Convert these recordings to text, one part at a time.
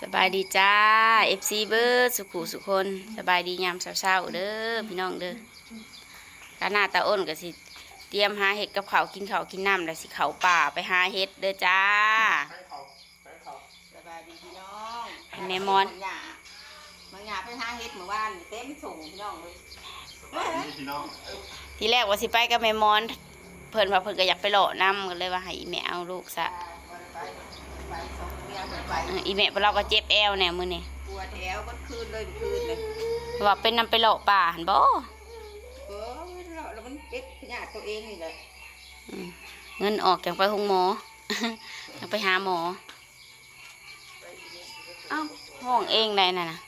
สบายดีจ้า FC เบิร์ดสุขุสุคนสบายดียามเช้าๆเด้อพี่น้องเด้อกาหน้าตาอ้นก็สิ เตรียมหาเห็ดกับเขาวกินเขาวกินน้ำแล้วสิเขาป่าไปหาเห็ดเด้อจ้าสบายดีพี่น้องให้แม่มอนบางหยาบางหยาไปหาเฮ็ดเมื่อวานนี่เต็มส่งพี่น้องเลยพี่น้องทีแรกว่าสิไปกับแม่มอน เพิ่นว่าเพิ่นก็อยากไปหล่อน้ำก็เลยว่าให้อีแม่เอาลูกซะ ไปไปส่งเมียไปไปเอออีแม่เราก็เจ็บแอวแน่มื้อนี้ปวดแอวก็คืนเลยคืนเลยว่าเป็นนํไปหล่อป่าหั่นบ่เออแล้วมันเจ็บขยาดตัวเองนี่แหละเงินออกจังไปหงหมอจังไปหาหมอเอ้าห้องเองได้น่ะนะ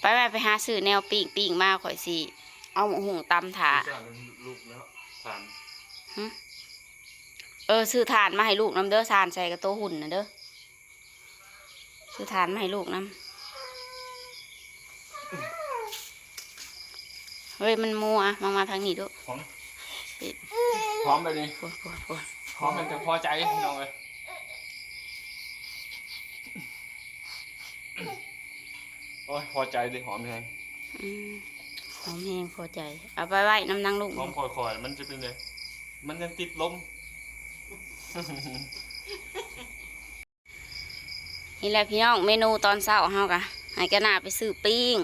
ไปไปไปหาซื้อแนวปีกปีกมาข่อยสิเอาหมูหุงตำถา จากลูกแล้วผ่าน เออซื้อถ่านมาให้ลูกน้ำเด้อถ่านใส่กระโตะหุ่นนะเด้อ ซื้อถ่านมาให้ลูกน้ำเฮ้ยมันมัวมามาทางนี้ดูพร้อมพร้อมไปดิปวดปวดปวดพร้อมมันจะพอใจพี่น้องเลยโอ้ยพอใจดิหอมแพงอืมหอมแห้งพอใจ เอาไปไว้น้ำนางลูกหอมคอยๆมันจะเป็นเลยมันยังติดลม นี่แหละพี่น้องเมนูตอนเช้าเฮากะให้กระนาไปซื้อปิ้ง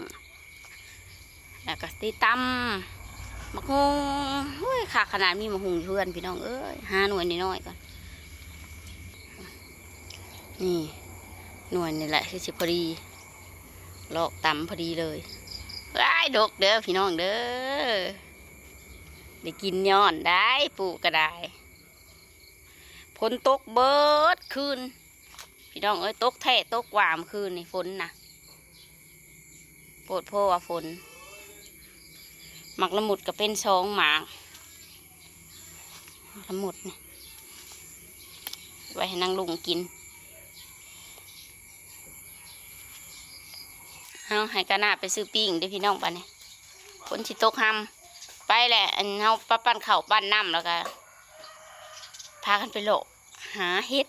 แล้วก็ตีตำมะฮุงเฮ้ยขาขนาดมีมะฮุงเพื่อนพี่น้องเอ้ยห้าหน่วยน้อยก่อน นี่หน่วยนี่แหละคือสิพอดีลอกตำพอดีเลยว้ายดกเด้อพี่น้องเด้อได้กินย้อนได้ปลูกก็ได้ฝนตกเบิดคืน พี่น้องเอ้ยตกแท้ตกหวามคืนนี่ฝนนะปรดโพว่าฝนหมักละมุดก็เป็นสองหมากละมุดนี่ไว้ให้นางลุงกินเอาให้กาหน้าไปซื้อปิ้งเด้อพี่น้องปะเนี่ยฝนสิตกห้ำไปแหละอันเฮาปั้นเข้าปั้นน้ำแล้วก็พากันไปโลกหาเฮ็ด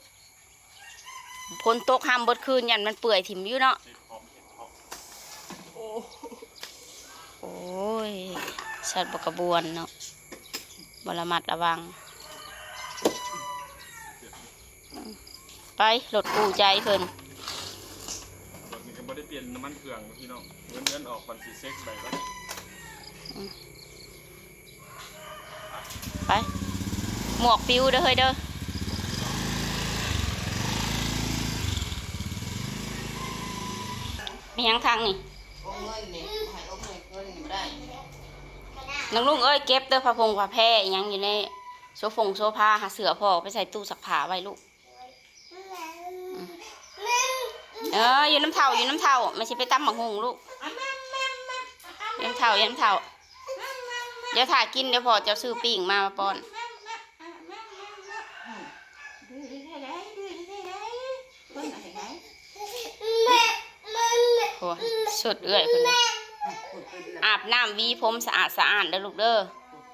พนตกห้ามบดคืนยันมันเปื่อยถิ่มอยู่เนาะติดหอมเห็ดหอมโอ้ยสัตว์บกระบวนเนาะบระมัดระวัง ไปรถกูใจเพิ่นรถนี้ก็ไม่ได้เปลี่ยนน้ำมันเครื่องพี่น้องเงินเงินออกบัญชีเซ็กไปก็ไป หมวกปิวเด้อเฮ้ยเด้อ มีหยังทางนี่โอ้เงินนี่ให้โอ้เงินเงินนี่บ่ได้นางลุงเอ้ยเก็บเด้อผ้าพงผ้าแพรอิหยังอยู่ในโซฟงโซฟาหาเสือพอไปใส่ตู้สักผ้าไว้ลูก เอออยู่น้ำเท่าอยู่น้ำเท่าไม่ใช่ไปตำหมักหงลูกอยู่น้ำเท่าอยู่น้ำเท่าเดี๋ยวถ่ากินเดี๋ยวพอจะซื้อปิ้งมามาป้อน ดื้อได้ได้ดื้อได้ได้เพิ่นให้ได้ โอ้สดเอื้อยเพิ่นน่ะอาบน้ำวีผมสะอาดสะอาดเด้อลูกเด้อ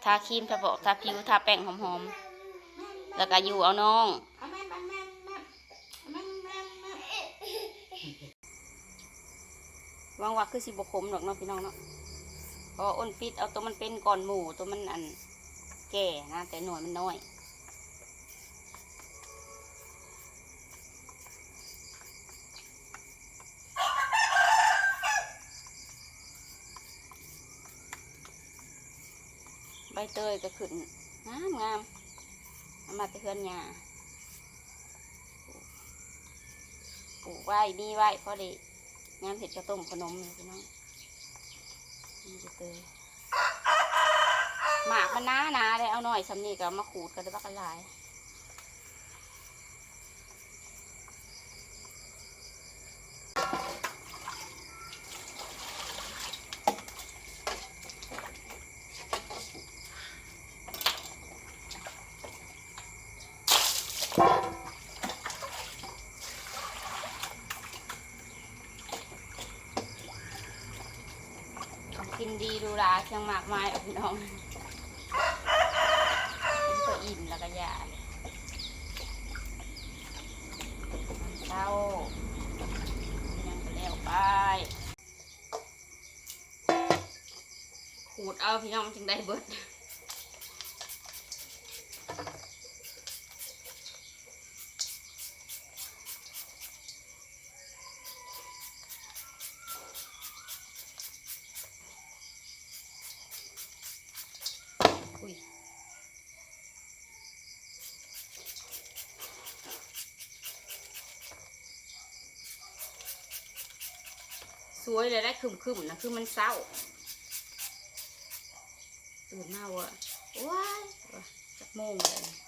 ทาครีมทาบอกทาผิวทาแป้งหอมๆแล้วก็อยู่เอาน้องหวังว่าคือสิบคมดอกเนาะพี่น้องเนาะเพราะว่าอ้นปิดเอาตัวมันเป็นก่อนหมูตัวมันอันแก่นะแต่หน่วยมันน้อย ใบ เตยก็ขึ้นงามงามเอามาเต่เพื่อนยาปลูกไว้มีไว้พอดีงามเห็ดกระต้มขนมเลยพี่น้องนี่ใบเตยหมากมันหนาหนาเลยเอาหน่อยสำนีกับมาขูดกันได้บักกันหลาย กิน ดีดูราเชียงหมากไม้เอาพี่น้องก็อิ่มแล้วก็ยาเลยใส่ช้ายังไปแล้วไปขูดเอาพี่น้องจึงได้เบิด วยเลยได้คึมคึมนะคือมันเศร้า ตื่นมาว่ะว้ายจับโมงเลย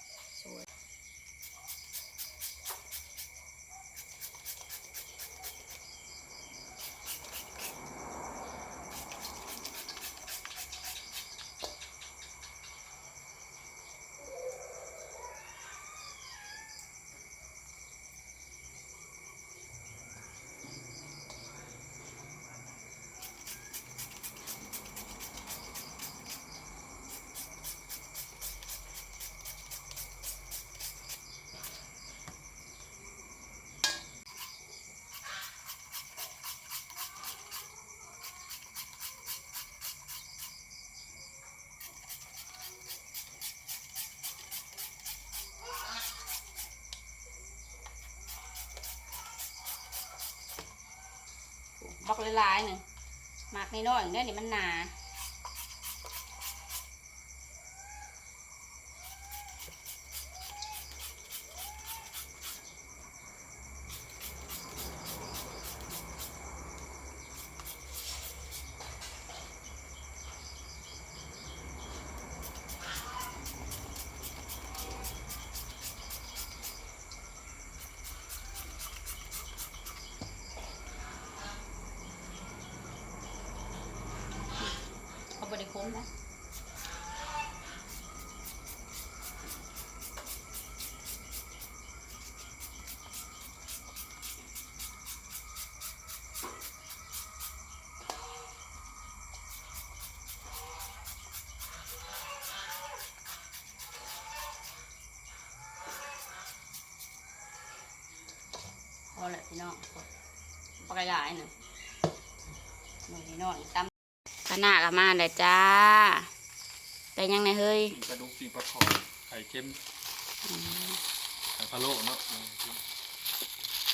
บอกหลายๆหนึ่งหมากน้อยๆเนี่ยนี่มันหนา พอละพี่น้องปลากระยายหนึ่งหน่อยน้อยตำขนาดกับมาเลยจ้าแต่ยังไงเฮ้ยปีกระดูกปีปลาขอไข่เค็มไข่พะโล้เนาะ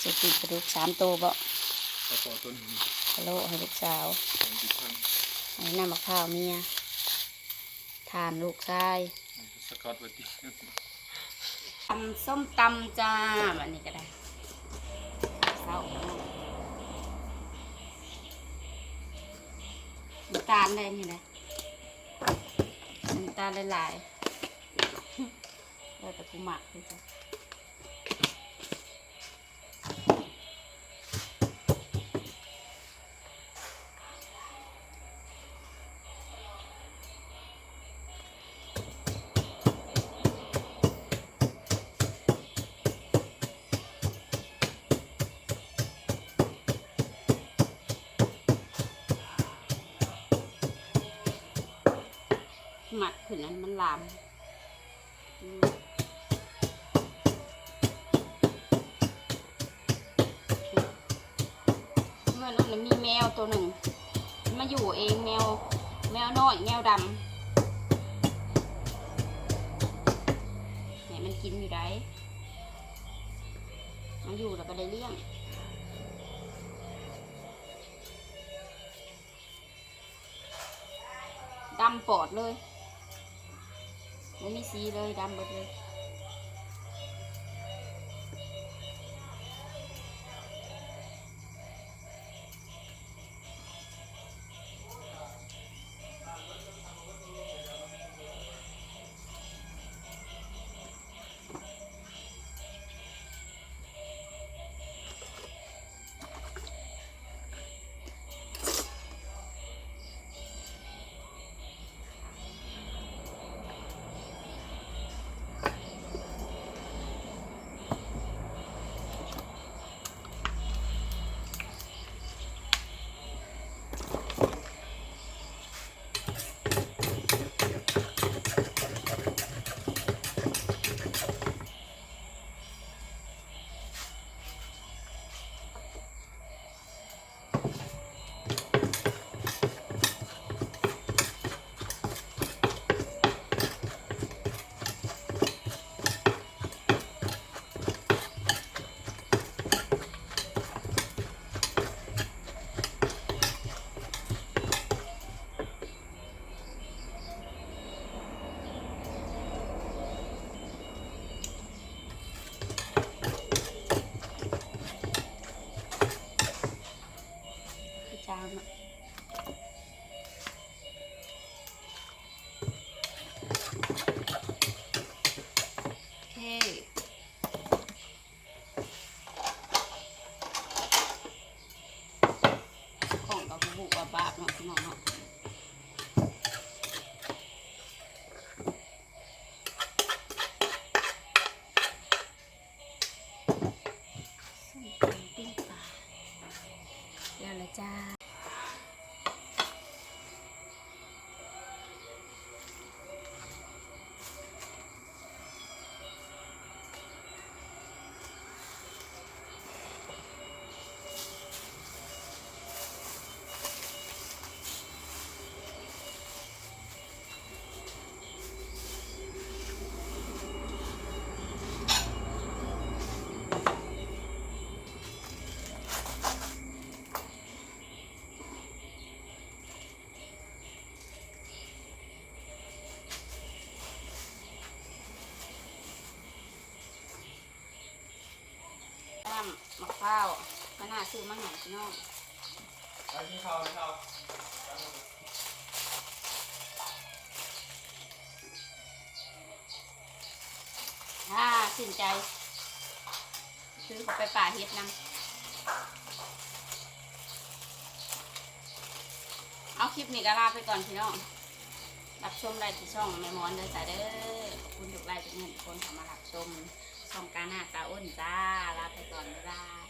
สิปีกระดูกสามตัวบ่ปลาขอต้นนี้ฮัลโหลให้ลูกสาวสองสิบพันอันนี้น้ำมะพร้าวเมียทานลูกชายสกอตไว้ติตำส้มตำจ้าแบบนี้ก็ได้ เศร้าน้ำตาลได้นี่นะน้ำตาลหลายๆแล้วแต่กูหมักเลยจ้ะ หมักขึ้นนั้นมันลามเมื่อนั้นมีแมวตัวหนึ่งมันมาอยู่เองแมว แมวน้อยแมวดำเนี่ยมันกินอยู่ได้มันอยู่แล้วก็ได้เลี้ยงดำปอดเลย ไม่มีสีเลยดำหมดเลยำมะพร้าวก็น่าซื้อมาใหาพี่น้องไปกินข้าวนข้าวถ้าสินใจ ซื้อเขาไปป่าเฮ็ดนำเอาคลิปนี้ก็ลาไปก่อนพี่น้อง รับชมได้ที่ช่องแม่มอนเด้อจ้าเด้อขอบคุณทุกไลค์ทุกเงินทุกคนเข้ามารับชมช่องการหน้าตาอ้นจ้าลาไปก่อนบ๊ายบาย